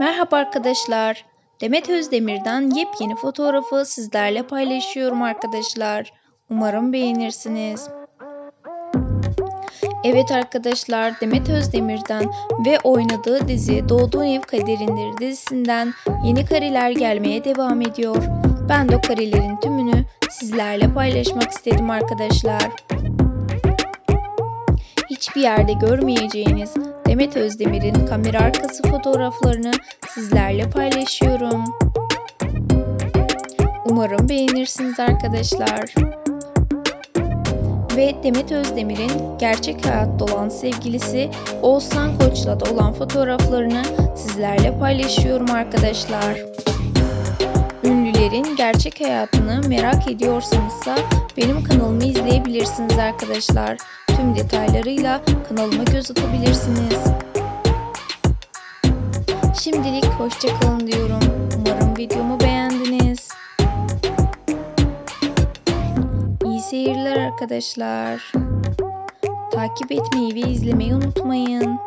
Merhaba arkadaşlar. Demet Özdemir'den yepyeni fotoğrafı sizlerle paylaşıyorum arkadaşlar. Umarım beğenirsiniz. Evet arkadaşlar Demet Özdemir'den ve oynadığı dizi Doğduğun Ev Kaderindir dizisinden yeni kareler gelmeye devam ediyor. Ben de o karelerin tümünü sizlerle paylaşmak istedim arkadaşlar. Hiçbir yerde görmeyeceğiniz Demet Özdemir'in kamera arkası fotoğraflarını sizlerle paylaşıyorum. Umarım beğenirsiniz arkadaşlar. Ve Demet Özdemir'in gerçek hayatta olan sevgilisi Oğuzhan Koç'la da olan fotoğraflarını sizlerle paylaşıyorum arkadaşlar. Ünlülerin gerçek hayatını merak ediyorsanızsa benim kanalımı izleyebilirsiniz arkadaşlar. Tüm detaylarıyla kanalıma göz atabilirsiniz. Şimdilik hoşçakalın diyorum. Umarım videomu beğendiniz. İyi seyirler arkadaşlar. Takip etmeyi ve izlemeyi unutmayın.